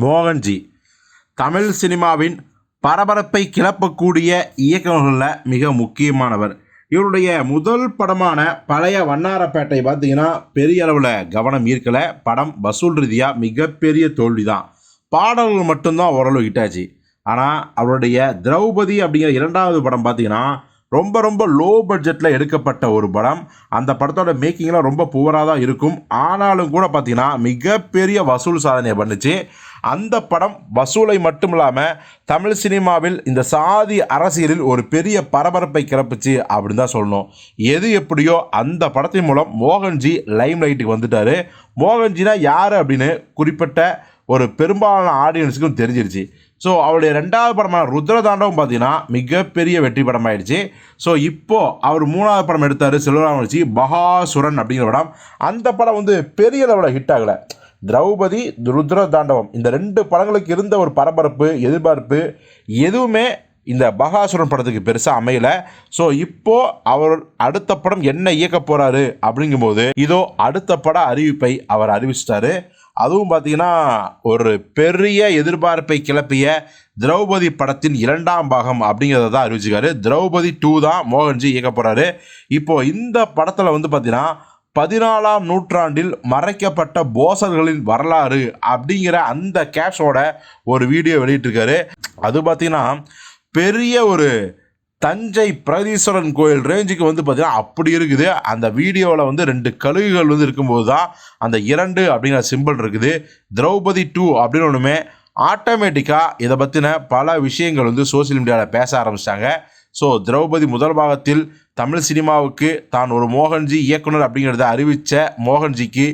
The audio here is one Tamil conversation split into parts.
மோகன்ஜி. தமிழ் சினிமாவின் பரபரப்பை கிளப்பக்கூடிய இயக்குநர்களில் மிக முக்கியமானவர். இவருடைய முதல் படமான பழைய வண்ணாரப்பேட்டை பார்த்தீங்கன்னா பெரிய அளவில் கவனம் ஈர்க்கலை. படம் வசூல் ரீதியாக மிகப்பெரிய தோல்வி தான் பாடல்கள் மட்டும்தான் ஓரளவு ஹிட்டாச்சு ஆனால் அவருடைய திரௌபதி அப்படிங்கிற இரண்டாவது படம் பார்த்தீங்கன்னா ரொம்ப ரொம்ப லோ பட்ஜெட்டில் எடுக்கப்பட்ட ஒரு படம். அந்த படத்தோட மேக்கிங்லாம் ரொம்ப புவராக தான் இருக்கும். ஆனாலும் கூட பார்த்திங்கன்னா மிகப்பெரிய வசூல் சாதனையை பண்ணுச்சு. அந்த படம் வசூலை மட்டும் இல்லாமல் தமிழ் சினிமாவில் இந்த சாதி அரசியலில் ஒரு பெரிய பரபரப்பை கிளப்புச்சு அப்படின்னு தான் சொல்லணும். எது எப்படியோ அந்த படத்தின் மூலம் மோகன்ஜி லைம் லைட்டுக்கு வந்துட்டார். மோகன்ஜினா யார் அப்படின்னு குறிப்பிட்ட ஒரு பெரும்பாலான ஆடியன்ஸுக்கும் தெரிஞ்சிருச்சு. ஸோ அவருடைய ரெண்டாவது படமான ருத்ரதாண்டவம் பார்த்தீங்கன்னா மிகப்பெரிய வெற்றி படம் ஆயிடுச்சு ஸோ இப்போது அவர் மூணாவது படம் எடுத்தார் செல்வராமன் வச்சு பகாசுரன் அப்படிங்கிற படம். அந்த படம் வந்து பெரிய லெவலில் ஹிட் ஆகலை. திரௌபதி ருத்ர தாண்டவம் இந்த ரெண்டு படங்களுக்கு இருந்த ஒரு பரபரப்பு எதிர்பார்ப்பு எதுவுமே இந்த பகாசுரன் படத்துக்கு பெருசாக அமையலை. ஸோ இப்போது அவர் அடுத்த படம் என்ன இயக்க போகிறாரு அப்படிங்கும்போது இதோ அடுத்த பட அறிவிப்பை அவர் அறிவிச்சிட்டாரு. அதுவும் பார்த்தீங்கன்னா ஒரு பெரிய எதிர்பார்ப்பை கிளப்பிய திரௌபதி படத்தின் இரண்டாம் பாகம் அப்படிங்கிறத தான் அறிவிச்சிருக்காரு. திரௌபதி டூ தான் மோகன்ஜி இயக்க போகிறாரு இப்போ இந்த படத்தில் வந்து பார்த்தீங்கன்னா பதினாலாம் நூற்றாண்டில் மறைக்கப்பட்ட போசர்களின் வரலாறு அப்படிங்கிற அந்த கேஷோட ஒரு வீடியோ வெளியிட்டிருக்காரு. அது பார்த்தீங்கன்னா பெரிய ஒரு தஞ்சை பிரதீஸ்வரன் கோயில் ரேஞ்சுக்கு வந்து பார்த்தீங்கன்னா அப்படி இருக்குது. அந்த வீடியோவில் வந்து ரெண்டு கழுகுகள் வந்து இருக்கும்போது தான் அந்த இரண்டு அப்படிங்கிற சிம்பிள் இருக்குது. திரௌபதி டூ அப்படின்னு ஒன்றுமே ஆட்டோமேட்டிக்காக இதை பற்றின பல விஷயங்கள் வந்து சோஷியல் மீடியாவில் பேச ஆரம்பிச்சிட்டாங்க. ஸோ திரௌபதி முதல் பாகத்தில் தமிழ் சினிமாவுக்கு தான் ஒரு மோகன்ஜி இயக்குனர் அப்படிங்கிறத அறிவித்த மோகன்ஜிக்கு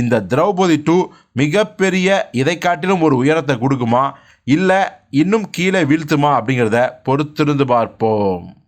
இந்த திரௌபதி டூ மிகப்பெரிய இதை காட்டிலும் ஒரு உயரத்தை கொடுக்குமா? இல்லை இன்னும் கீழே வீழ்த்துமா அப்படிங்கிறத பொறுத்திருந்து பார்ப்போம்.